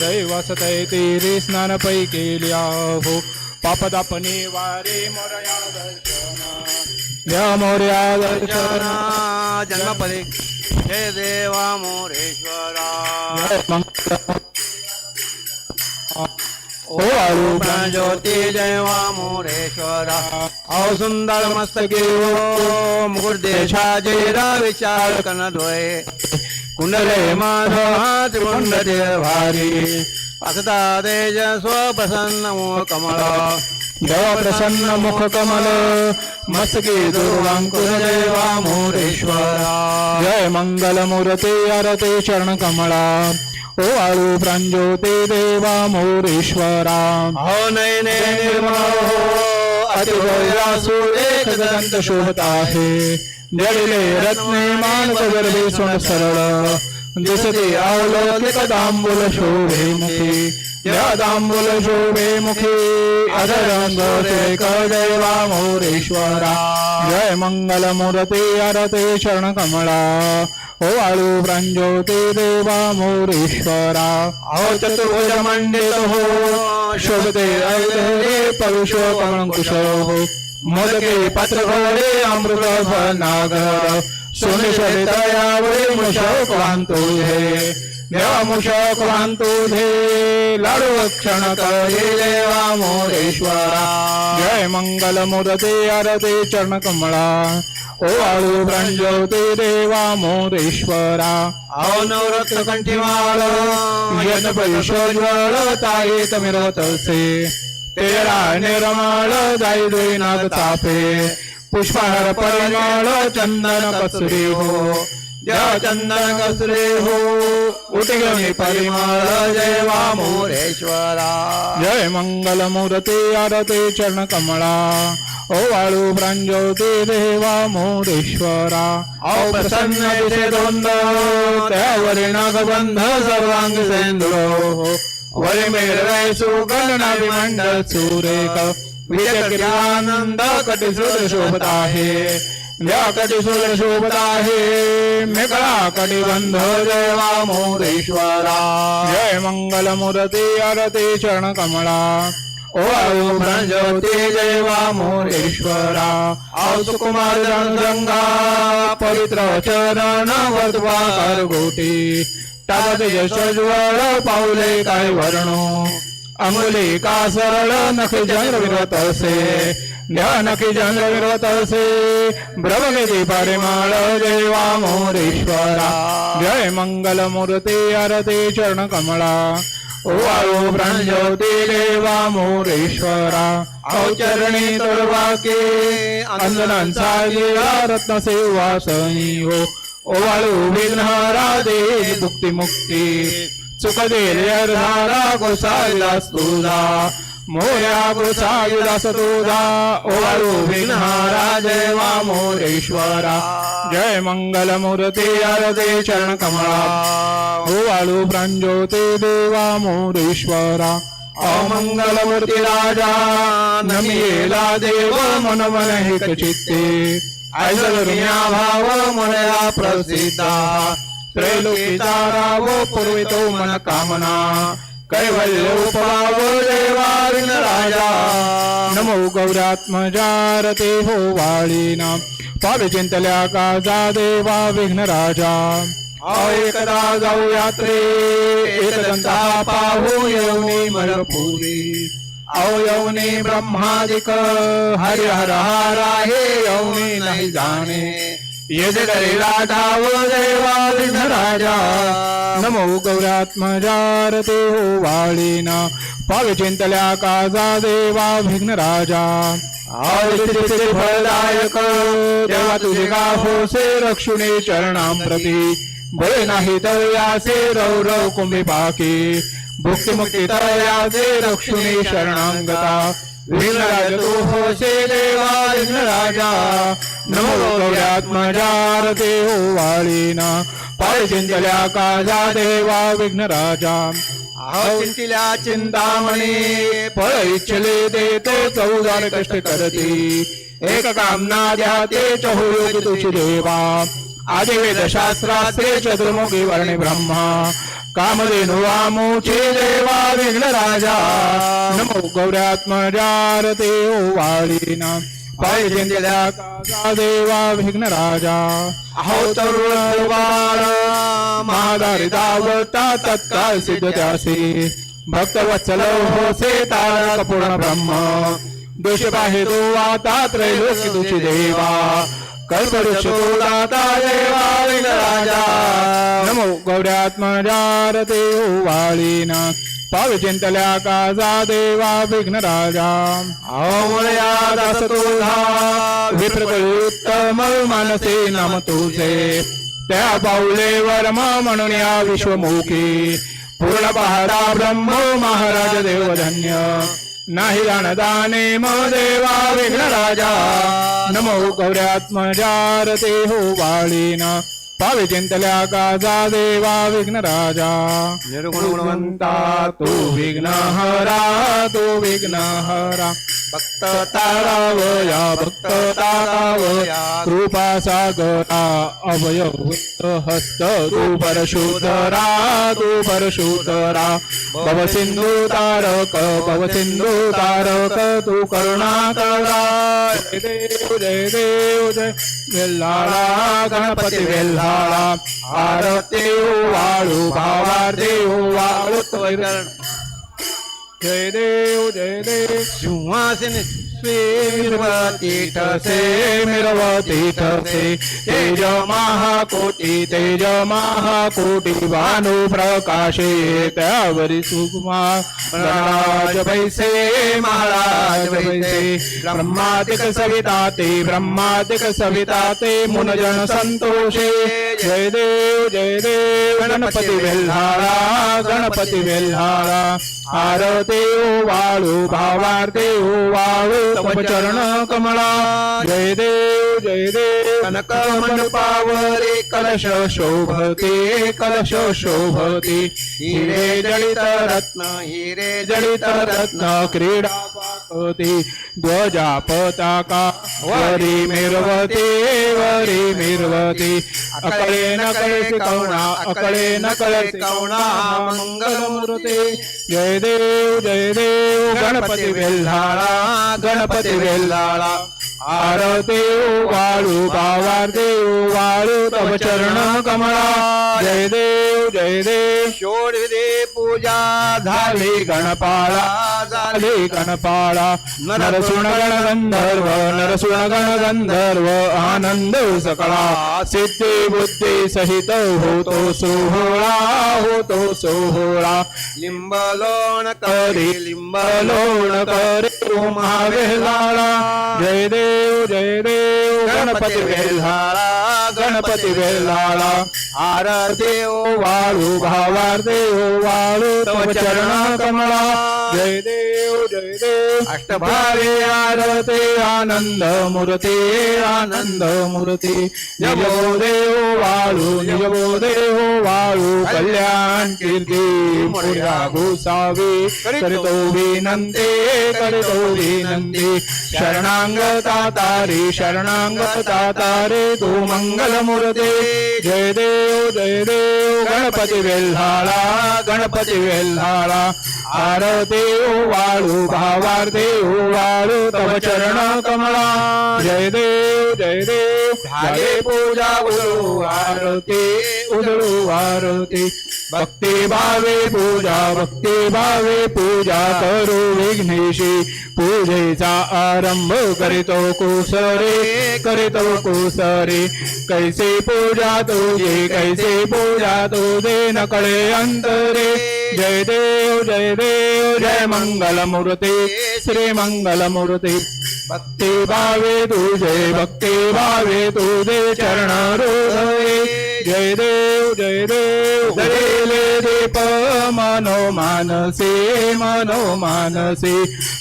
जय वसतय तेरे स्नान पै केल्या हो पापदापने वारे मोरया दर्शन या मोर्या दर्शन जन्मपदे हे देवा मोरेश्वरा। ओ आळू ज्योती जय मोरेश्वरा। अहो सुंदर मस्तके ओ मुकुट देशाचे विचार कन धोय कुंडले माधव हात कुंड भारी पाकता तेज स्वप्रसन्न मो कमळ। देव प्रसन्न मुख कमल मस्तके दुर्वांकुर जय वा मोरेश्वरा जय मंगल मूर्ती अरते चरण कमळा ओ आळू प्रांजोते देवा मोरेश्वरा अहो नयने निर्मळ हो अतिवयासु एक दंत शोभत आहे जडिले रत्ने मानस गर्भे सोन सरळ। दिसते अवलोकित दांबुल शोभे मुखी। या दांबुल शोभे मुखी। अधरंग सुरेख देवा मोरेश्वरा। जय मंगल मूर्ती अरते शरण कमळा ओ आळू प्रांजोते देवा मोरेश्वरा। अहो चतुर्भुज मंडित हो। শোভতে অগ্রে পরুষ কমঙ্কুশ মদকে পাত্র ঘরে অমৃত নাগর। শুনে সরে তয়া মুষ ক্লান্ত হে। हे देवा मुशक वांतो लाडू क्षण करे देवा मोरेश्वरा। जय मंगल मुरते अरते चरण कमळा ओ आळू ब्रंजवते देवा मोरेश्वरा। अहो नवरत्न कंठीमाळ यन परिशोज्वळ ताये तमिरवतसे तेरा निर्मळ जाई दोई तापे। पुष्पहार परिमळ चंदन कसरे हो जय चंदन कसरे हो उठगणी परिमळ जय वा मोरेश्वरा। जय मंगल मूर्ती आरते चरण कमळा ओ वाळू प्रांजोते देवा मोरेश्वरा। ओ प्रसन्न दोंद त्यावरी नागबंध सर्वांग सेंद्रो वरी मेळवे सुगणना विमंडळ सुरेख विजयानंद कटिसूर शोभत आहे या कटिसूर शोभत आहे मेघळा कटिबंध देवा मोरेश्वरा। जय मंगल मूर्ती आरती चरण कमळा ओ आळू ज्योती देवा मोरेश्वरा औ रंगा पवित्र चरण वर्तवा गोटी टाकत यशज्वळ पाऊले काय वर्णो। अंगुली का सरळ नखी चंद्र विरत असे नखी चंद्र विरत असे ब्रह्मगती परिमळ देवा मोरेश्वरा जय मंगल मूर्ती आरती चरण कमळा ओ आळू ज्योती देवा मोरेश्वरा औ चरणी तोडवाके अंजनांचा गेला रत्न सेवासनी हो। ओ आळू विघ्नहरा दे मुक्ती मुक्ती। सुख धारा गोसाईलास तुझा मोया गोसाईलास तुझा ओवाळू विघ्नहारा जय वा मोरेश्वरा जय मंगल मूर्ती अरदे चरण कमळा ओवाळू प्रांजोते देवा मोरेश्वरा अमंगल मूर्ती राजा नमियेला देव मन मन हित चित्ते ऐसरुनिया भाव मनया प्रसिद्धा। त्रैलोकीचा पुरवितो पूर्वितो मन कामना कैवल्य उपवाव देवा राजा नमो गौरात्मजारते हो वाळीना पावे चिंतल्या काजा देवा विघ्न राजा एकदा जाऊ यात्रे एकदंता पाहू येऊनी मरपुरी। औ यवनी ब्रह्मादिक हरिहर हरा हे यवनी नाही जाणे। येथे करेला ठाव देवा विघ्न राजा नमो गौरात्मजारते हो वाळीना पावे चिंतल्या काजा देवा विघ्न राजा श्री फलदायक देवा तुझे गाभो से रक्षुणे चरणां प्रती। भय नाही तयासे रौ रौ कुंभी पाके। भुक्ती मुक्ती तयासे रक्षुणे शरणांगता विघ्नराज तू होशे देवा विघ्नराजा नमो गौरात्मजारते हो वाळीना पाय चिंतल्या काजा देवा विघ्नराजा. अहो चिंतिल्या चिंतामणी फळ इच्छले देतो चौदार कष्ट करती. एक कामना द्या ते चहुयोग तुझी देवा. आदिवेद शास्त्राचे चतुर्मुखी वर्णे ब्रह्मा. कामधेनु वामोचे देवा विघ्न राजा. नमो गौऱ्यात्मजारते पाय जिंकल्या काजा देवा विघ्न राजा. अहो तरुण बाळ महादारी दावता तत्काळ सिद्ध त्यासी. भक्त वत्सल होसे तारक पूर्ण ब्रह्म. दोष पाहे तो आता त्रैलोकी तुझी देवा. नमो गौऱ्यात्मजारते वाळीना पाव चिंतल्या काजा देवा विघ्न राजा तुझा विप्रकृत्तम मानसे नाम तुझे त्या पाऊले वर्म म्हणून या विश्वमुखी। पूर्ण पाहता ब्रह्म महाराज देव धन्य नाही दानदाने म देवा विघ्न राजा नमो गौऱ्यात्मजारते हो बाळीना पावे चिंतल्या काजा देवा विघ्न राजा निर्गुण गुणवंता तू विघ्न हरा तू विघ्न हरा भक्त तारावया भक्त तारावया कृपा सागरा अवय हस्त तू परशुधरा तू परशुधरा. भव सिंधू तारक भव सिंधू तारक तू करुणा करा जय देव जय देव जय. वेल्हाळा गणपती वेल्हाळा आरती वाळू भावा देव वाळू जय देव जय देव सिंहासन स्वीर्वतीठ तेज महाकोटी तेज महाकोटी भानु प्रकाशे त्यावरी सुकुमा महाराज वैसे महाराज पैसे ब्रह्मादिक सविता ते ब्रह्मादिक सविता ते मुनजन संतोषे जय देव जय देव गणपति बेल्हारा गणपति वेल्हाळा आरते वाळू भावार्ते वाळू चरण कमळा. जय देव जय देव कनक मंडपावरी कलश शोभते कलश शोभते. हिरे जडित रत्न हिरे जडित रत्न क्रीडा पाकते ध्वजा पताका वरी मिरवते वरी मिरवते। अकळे नकळे कवणा अकळे नकळे कवणा मंगलमूर्ते। जय देव जय देव गणपती वेल्हाळा गणपती वेल्हाळा। आरदेव वाळू बावार देव वाळू तव चरण कमळा. जय देव जय देव. षोडविधे पूजा झाली गणपाळा झाली गणपाळा. नरसुण गण गंधर्व नरसुण गण गंधर्व आनंद सकळा. सिद्धी बुद्धी सहित होतो सोहळा होतो सोहळा. लिंबलोण करी लिंब लोण करे महावेलाळा जय देव जय देव गणपती वेल्हाळा गणपती वेल्हाळा आरती ओ वाळू भावार देव वाळू चरण कमळा जय देव जय अष्टभारे आरते आनंद मूर्ते आनंद मूर्ते। निजबो देव वाळू निजबो देव वाळू कल्याण कीर्ती मुर्या गोसावी करतो विनंती करतो विनंती। शरणांगता तारे शरणांगता तारे तू मंगल मूर्ते। जय देव जय देव गणपती वेल्हाळा गणपती वेल्हाळा। आरते वाळू भावार देव वाळू तव चरण कमळा जय देव जय देव झाले पूजा उदळू आरती उदळू आरती। भक्ती भावे पूजा भक्ती भावे पूजा करू विघ्नेशी। पूजेचा आरंभ करीतो कुसरे करीतो कुसरे। कैसे पूजा तुझे कैसे पूजा तुझे नकळे अंतरे। जय देव जय देव जय मंगल मूर्ती श्री मंगल मूर्ती भक्ती भावे तुझे भक्ती भावे तुझे चरण जय देव जय देव जयले दीप मनो मानसे मनो मानसे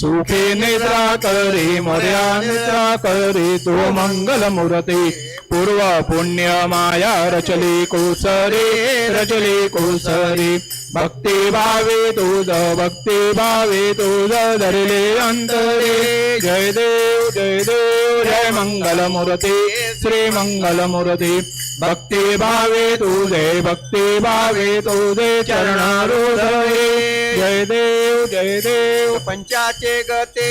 सुखे निद्रा करे मर्या निद्रा करे तो मंगल मूर्ती पूर्व पुण्य माया रचली कोसरे रचली कोसरे भक्ती भावे तुझ भक्ती भावे तुझ धरले अंतरे जय देव जय देव जय मंगल मूर्ती श्री मंगलमूर्ती भक्ती भावे जय भक्ति भावे जय चरणारुधये जय देव जय देव। पंचाचे गते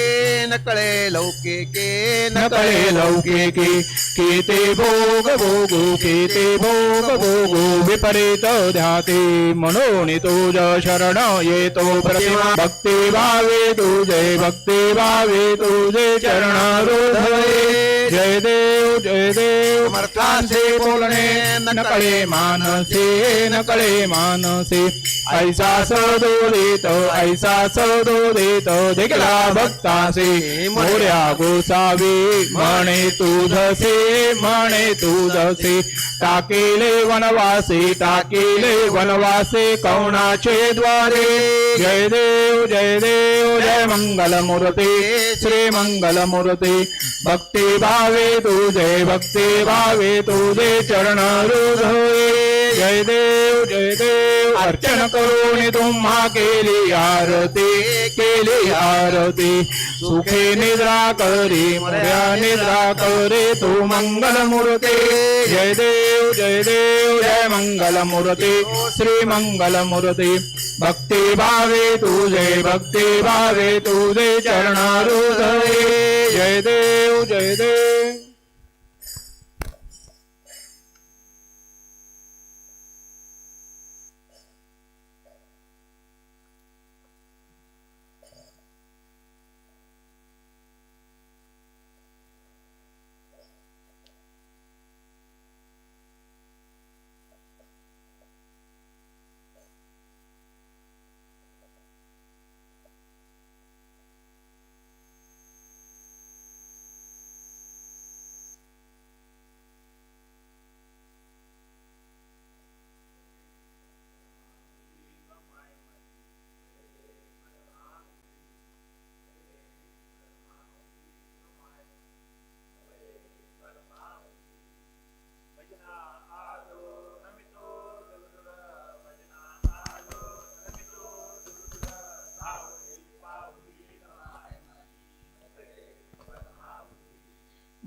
न कळे लौकिके न कळे लौकिकी केते भोग भोगू केते भोग भोगो। विपरीत ध्याते म्हणून तुझ शरण येतो प्रतिमा। भक्ति भावे तुझे भक्ति भावे तुझे चरणारुधये जय देव जय देव समर्थांचे बोलणे न कळे मानसे न कळे मानसे. ऐसा सदो देत ऐसा सदो देत देखला भक्तासे. मोर्या गोसावे म्हणे तुझसे म्हणे तुझसे टाकेले वनवासे टाकेले वनवासे कौणाचे द्वारे. जय देव जय देव जय मंगल मूर्ते श्री मंगल मूर्ते. भक्ती भावे तुझे भक्ती भावे तुझे चरण हृदये जय देव जय देव, अर्चन करून तुम्हा केली आरती केली आरती। सुखे निद्रा करी मर्या निद्रा करे, तू मंगल मूर्ती। जय देव जय देव, जय मंगल मूर्ती, श्री मंगल मूर्ती। भक्ति भावे तुझे भक्ति भावे तुझे चरण हृदये जय देव जय देव।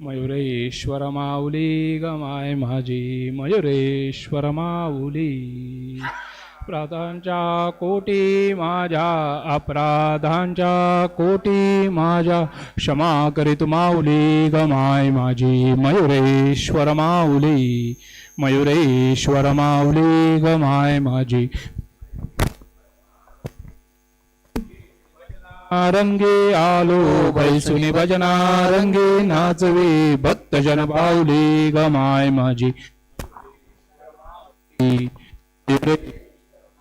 मयुरेश्वर माऊली गमाय माझी मयुरेश्वर माऊली. अपराधांच्या कोटी माझ्या अपराधांच्या कोटी माझ्या. क्षमा करीत माऊली गमाय माझी मयुरेश्वर माऊली. मयुरेश्वर माऊली गमाय माझी रंगे आलो बैसुनी भजना रंगे नाचवे भक्तजन पावले गमाय माझी.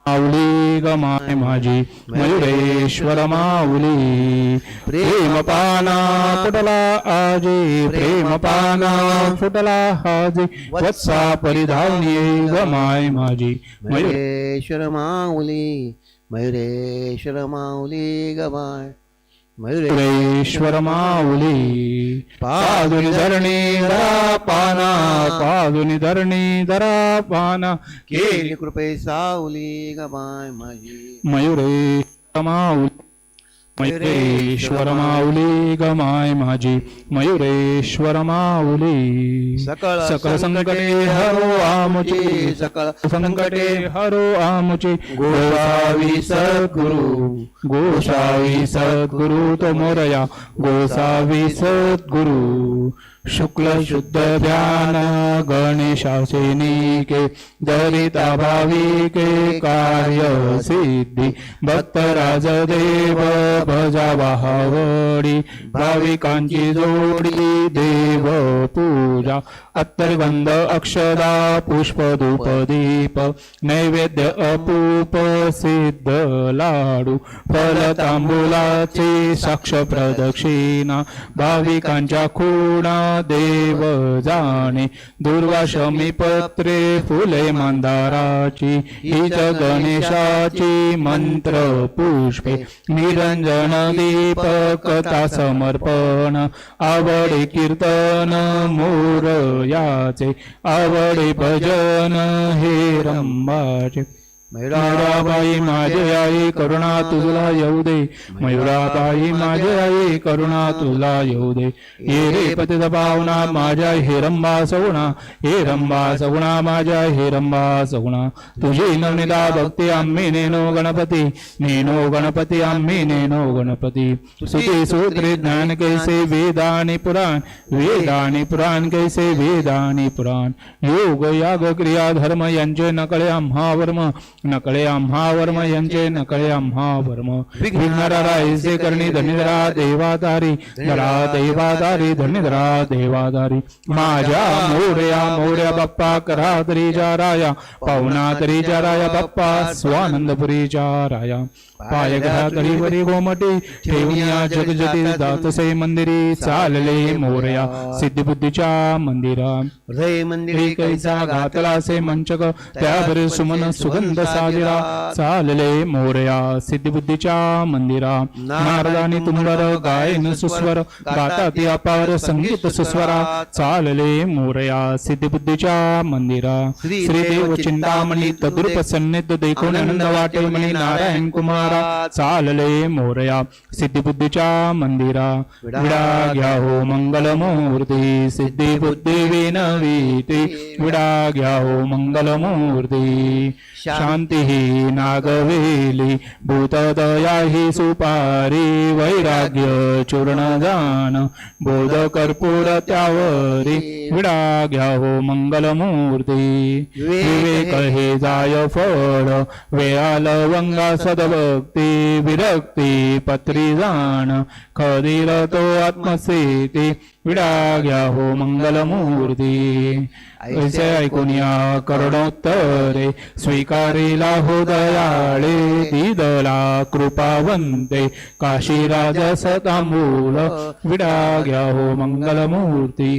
माऊली गमाय माझी. मयुरेश्वर माऊली प्रेम पाना फुटला आजे प्रेम पाना फुटला आजे. वत्सा परिधावनी गमाय माझी. मयुरेश्वर माऊली मयुरेश्वर माऊली गबाय मयुरे मयुरेश्वर माऊली पादुनी धरणी धरा पाना पादुनी धरणी धरा पाना. केली कृपे सावली गबाय माझी. मयुरेश्वर माऊली. मयुरेश्वर माऊली गमाय माझी मयुरेश्वर माऊली. सकळ सकळ संकटे हरो आमुची. सकळ संकटे हरो आमुचे. गोसावी सद्गुरु. गोसावी सद्गुरु तो मोरया. गोसावी सद्गुरु. शुक्ल शुद्ध ध्यान गणेशाचे निके दरिता भाविके कार्य सिद्धी भक्त राजदेव भजा भावडी भाविकांची जोडी देव पूजा अत्तर्गंध अक्षदा पुष्प धूप दीप नैवेद्य अपूप सिद्ध लाडू फल तांबुलाचे साक्ष प्रदक्षिणा भाविकांच्या खुणा देव जाणे दुर्वाशमी पत्रे फुले मंदाराची हिच गणेशाची मंत्र पुष्पे निरंजन दीप कथा समर्पण आवडे कीर्तन मोर याचे आवडे भजन हे रंबाचे. मयुराबाई माझे आई करुणा तुला येऊ दे मयुराबाई माझे आई करुणा तुला येऊ दे ये रे पतित पावना माझ्या हे रंबा सगुणा हे रंबा सगुणा माझ्या हे रंबा सगुणा तुझी नवनिदा भक्ती आम्ही नेनो गणपती. नेनो गणपती आम्ही नेनो गणपती. सुती सूत्रे ज्ञान कैसे, वेदानी पुराण. वेदानी पुराण कैसे, वेदानी पुराण. योग, याग, क्रिया, धर्म यांचे नकळे आम्हा वर्म नकळे आम्हा वर्म यांचे नकळे आम्हा वर्म विघ्नरायसे करणी धनिधरा देवादारी धरा देवादारी धनिधरा देवादारी. माझ्या मोर्या मोर्या बाप्पा करा तरीच्या राया पाहुणा तरीच्या राया बाप्पा स्वानंदपुरीच्या राया पाय घरा तळीवरी गोमटी ठेवूया जगजती दातसे मंदिरी चालले मोरया. सिद्धिबुद्धीच्या मंदिरा. हृदय मंदिरी कैसा घातला से मंचक त्यावर सुमन सुगंध साजिरा. चालले मोरया. सिद्धिबुद्धीच्या मंदिरा. नारदानी तुंबर गायन सुस्वर गाता ती अपार संगीत सुस्वरा. चालले मोरया. सिद्धिबुद्धीच्या मंदिरा. श्री देव चिंतामणी तद्रुप सन्निध देखून आनंद वाटे म्हणे नारायण कुमारा. चालले मोरया सिद्धिबुद्धीच्या मंदिरा. विडा घ्या हो मंगलमूर्ती सिद्धिबुद्धी विनवीती विडा घ्या हो मंगलमूर्ती शांती ही नागवेली भूतदया ही सुपारी वैराग्य चूर्ण जान बोध कर्पूर त्यावरी. विडा घ्या हो मंगलमूर्ती विवेक हे जाय फळ वेळाल वंगा सदभक्ती विरक्ती पत्री जाण. खदीर तो आत्मस्थिती विडा घ्या हो मंगलमूर्ती. ऐसे ऐकून या करुणोत्तरे स्वीकारिला हो दयाळे दिदला कृपावंते. काशीराज सतांबूल विडा घ्या हो मंगलमूर्ती.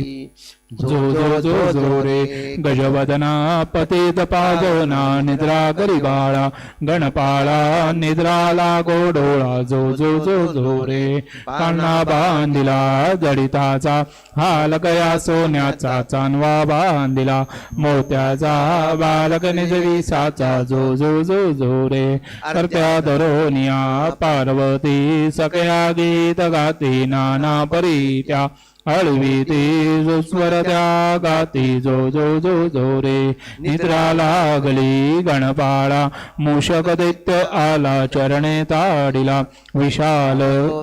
जो जो जो जो रे गजवदना पतित पावना निद्रा गरिबाळा गणपाळा निद्राला गोडोळा जो जो जो जो रे कान्हा बांधिला जडिताचा हाल गया सोन्याचा चांदवा बांधिला मोत्याचा बालक निजविसाचा जो जो जो जो रे करत्या दरोनिया पार्वती सकया गीत गाती नाना परी हळवी ते जो स्वर त्या गाती जो जो जो जो रे. निद्रा लागली गणपाळा मूषक दैत्य आला चरणे ताडिला. विशाल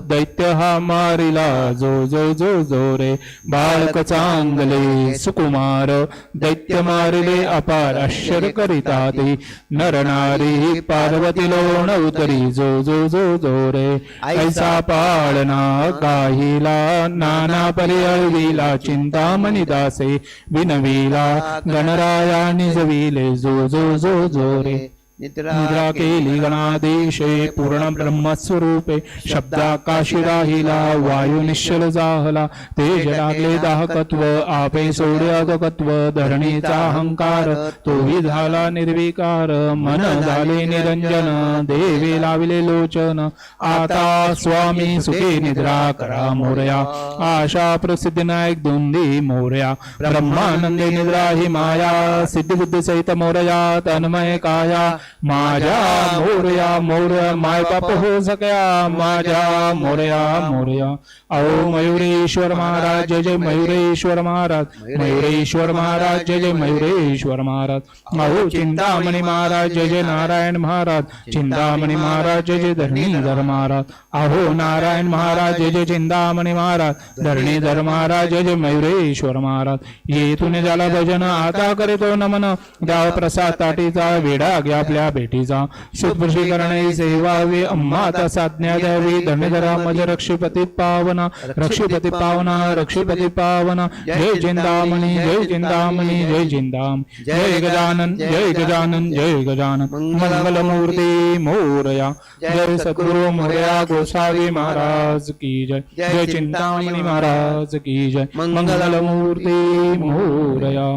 दैत्य हा मारिला जो जो जो जो रे. बालक चांगले सुकुमार दैत्य मारिले अपार आश्चर्य करिता ते नर नारी पार्वती लोण उतरी जो जो जो जो रे. ऐसा पाळना गाहिला नाना परिळविला चिंतामणी दासे विनविला गणराया निजविले जो जो जो जो रे निद्रा केली गणादेशे पूर्ण ब्रह्मस्वरूपे शब्दाकाशी राहिला वायू निश्चल जाहला तेज लागले दाहकत्व आपे सोडे अगकत्व धरणीचा अहंकार तोही झाला निर्विकार मन झाले निरंजन देवे लाविले लोचन. आता स्वामी सुखे निद्रा करा मोरया. आशा प्रसिद्ध नायक दोंदी मोरया. ब्रह्मानंदे निद्रा ही माया सिद्धिबुद्धी सहित मोरया तन्मय काया. माझ्या मोरया मोरया माय बाप हो सगळ्या माझ्या मोरया मोरया. अहो मयुरेश्वर महाराज जय जय मयुरेश्वर महाराज. मयुरेश्वर महाराज जय जय मयुरेश्वर महाराज. अहो चिंतामणी महाराज जय जय नारायण महाराज. चिंतामणी महाराज जय जय धरणीधर महाराज. अहो नारायण महाराज जय जय चिंतामणी महाराज. धरणीधर महाराज जय जय मयुरेश्वर महाराज. येथून झाला भजन आता करीतो नमन. द्याव प्रसाद ताटीचा वेडा घ्या आपल्या भेटीचा सुदपुषी करणे सेवावे अम्माता साज्ञा द्यावी धन्यधरा मज रक्षपती पावना रक्षपती पावना रक्षपती पावना जय जिंदामणी जय जिंदामणी जय जिंदाम जय गजानन जय गजानन जय गजानन मंगलमूर्ती मोरया जय सद्गुरु मोरया गोसावी महाराज की जय जय चिंतामणी महाराज की जय मंगलमूर्ती मोरया।